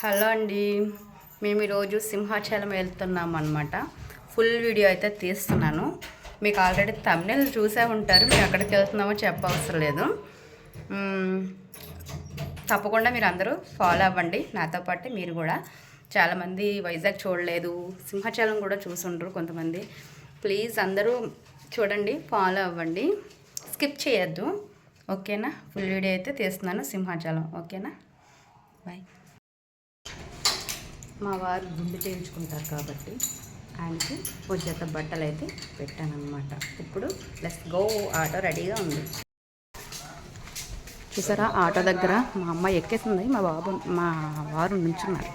Hello అండి. మేము ఈరోజు సింహాచలం వెళ్తున్నాం అనమాట ఫుల్ వీడియో అయితే తీస్తున్నాను. మీకు ఆల్రెడీ తమిళ చూసే ఉంటారు. మేము ఎక్కడికి వెళ్తున్నామో చెప్పవసరం లేదు. తప్పకుండా మీరు అందరూ ఫాలో అవ్వండి. నాతో పాటు మీరు కూడా. చాలామంది వైజాగ్ చూడలేదు. సింహాచలం కూడా చూసుండ్రు కొంతమంది. ప్లీజ్ అందరూ చూడండి ఫాలో అవ్వండి. స్కిప్ చేయొద్దు. ఓకేనా? ఫుల్ వీడియో అయితే తీస్తున్నాను సింహాచలం. ఓకేనా? బాయ్. మా వారు గుండు చేయించుకుంటారు కాబట్టి ఆయనకి ఓ జత బట్టలు అయితే పెట్టానమాట ఇప్పుడు లెస్ గో ఆటో రెడీగా ఉంది. చూసారా? ఆటో దగ్గర మా అమ్మ ఎక్కేసింది. మా బాబు మా వారు నుంచున్నారు.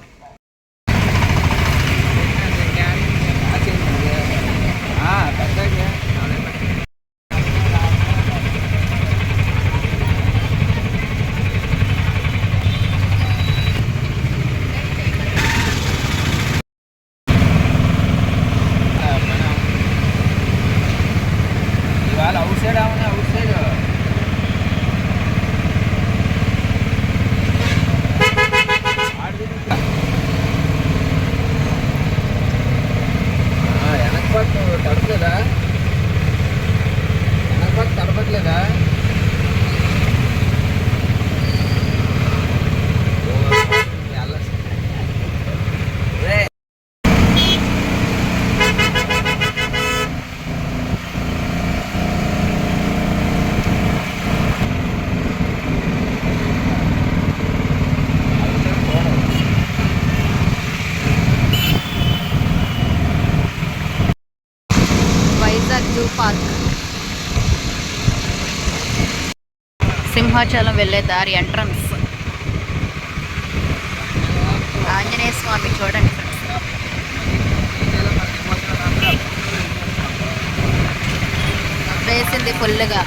Zoo park. సింహాచలం వెళ్ళే దారి ఎంట్రన్స్. ఆంజనేయ స్వామి చూడండి వేసింది ఫుల్గా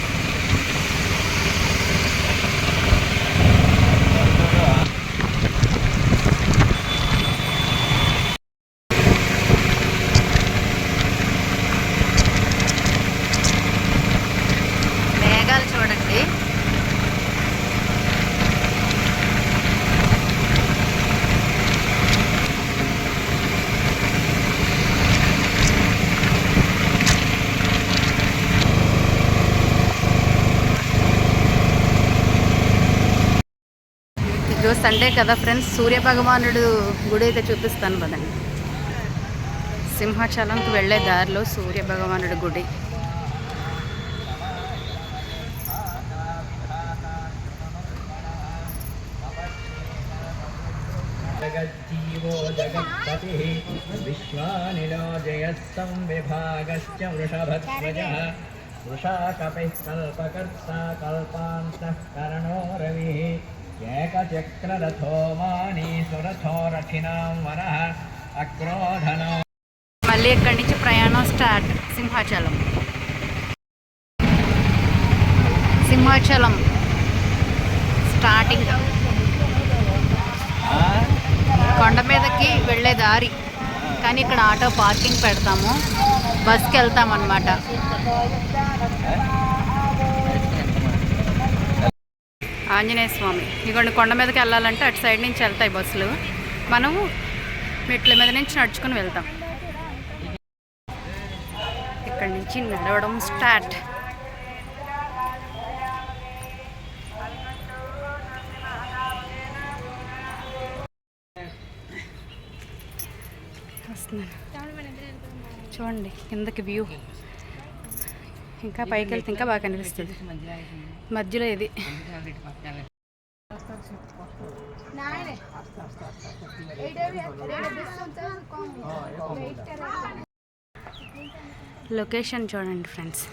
మేఘాలు చూడండి ఈరోజు సండే కదా ఫ్రెండ్స్ సూర్య భగవానుడు గుడి అయితే చూపిస్తాను కదండి సింహాచలంకి వెళ్ళే దారిలో సూర్య భగవానుడి గుడి. జగజ్జీవో విశ్వానిలో విభాగశ్చ కల్పకర్త కల్పాంతః రవిः మళ్ళీ ఇక్కడి నుంచి ప్రయాణం స్టార్ట్? సింహాచలం. సింహాచలం. స్టార్టింగ్. కొండ మీదకి వెళ్ళే దారి. కానీ ఇక్కడ ఆటో పార్కింగ్ పెడతాము. బస్కి వెళ్తామన్నమాట. ఆంజనేయ స్వామి. ఇగోండి కొండ మీదకి వెళ్ళాలంటే అటు సైడ్ నుంచి వెళ్తాయి బస్సులు. మనము మెట్ల మీద నుంచి నడుచుకుని వెళ్తాం. ఇక్కడ నుంచి నడవడం స్టార్ట్. చూడండి కిందకి వ్యూ. ఇంకా పైకి వెళ్తే ఇంకా బాగా కనిపిస్తుంది. మధ్యలో ఇది. లొకేషన్ చూడండి ఫ్రెండ్స్.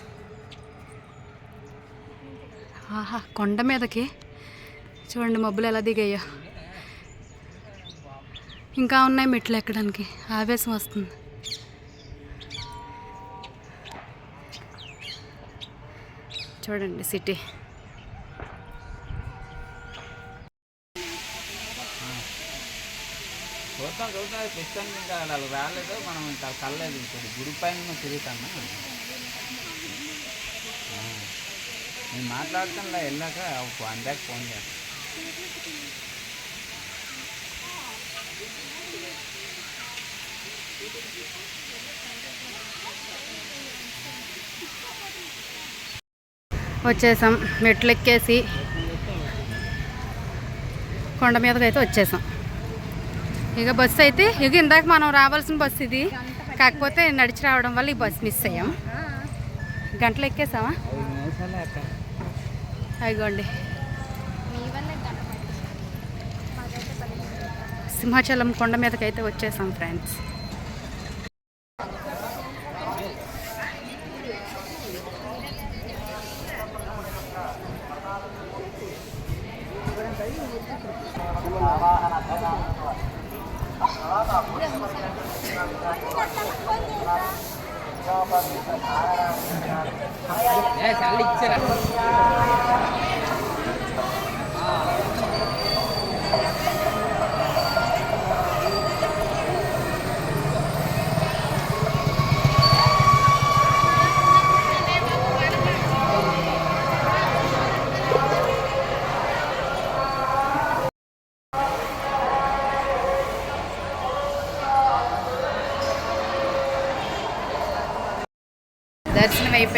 ఆహా కొండ మీదకి. చూడండి మబ్బులు ఎలా దిగాయో. ఇంకా ఉన్నాయి మెట్లు ఎక్కడానికి. ఆవేశం వస్తుంది. చూడండి సిటీ. చూద్దాం చూద్దాం. ప్రస్తుతానికి ఇంకా వాళ్ళు రాలేదు. మనం ఇంకా కలలేదు. ఇప్పుడు గుడి పైన తిరుగుతాను నేను మాట్లాడుతాను వెళ్ళాక అందాక ఫోన్ చేస్తాను Thank you. వచ్చేసాం. మెట్లు ఎక్కేసి కొండ మీదకి అయితే వచ్చేసాం. ఇక బస్సు అయితే ఇక ఇందాక మనం రావాల్సిన బస్సు ఇది. కాకపోతే నడిచి రావడం వల్ల ఈ బస్సు మిస్ అయ్యాం. గంటలు ఎక్కేసావా అయిగోండి. అదిగోండి సింహాచలం కొండ మీదకి అయితే వచ్చేసాం ఫ్రెండ్స్. Ya, saya lihat.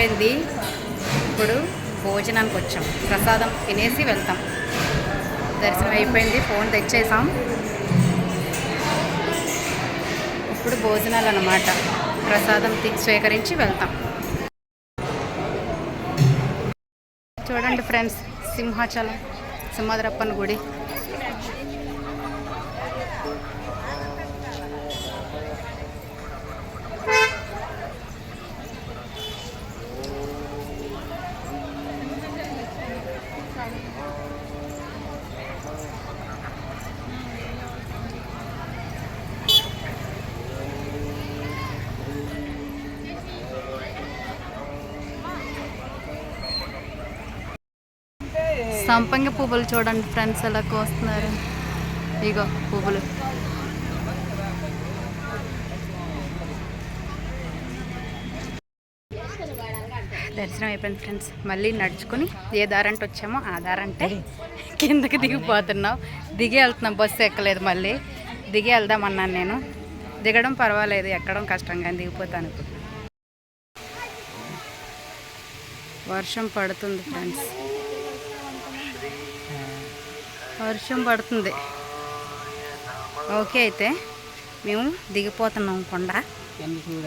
అయిపోయింది. ఇప్పుడు భోజనానికి వచ్చాం. ప్రసాదం తినేసి వెళ్తాం. దర్శనం అయిపోయింది. ఫోన్ తెచ్చేసాం. ఇప్పుడు భోజనాలు అన్నమాట. ప్రసాదం తి- స్వీకరించి వెళ్తాం. చూడండి ఫ్రెండ్స్ సింహాచలం సింహాద్రప్పన్ గుడి. సంపంగి పువ్వులు చూడండి ఫ్రెండ్స్ ఎలా కోస్తున్నారు. ఇగో పువ్వులు. దర్శనం అయిపోయింది ఫ్రెండ్స్ మళ్ళీ నడుచుకుని ఏ దారంటే వచ్చామో ఆ దారంటే కిందకి దిగిపోతున్నాం. దిగి వెళ్తున్నాం బస్సు ఎక్కలేదు మళ్ళీ. దిగి వెళ్దామన్నాను నేను. దిగడం పర్వాలేదు ఎక్కడం కష్టంగా దిగిపోతాను వర్షం పడుతుంది ఫ్రెండ్స్ వర్షం పడుతుంది. ఓకే అయితే మేము దిగిపోతున్నాం కొండ. చూడ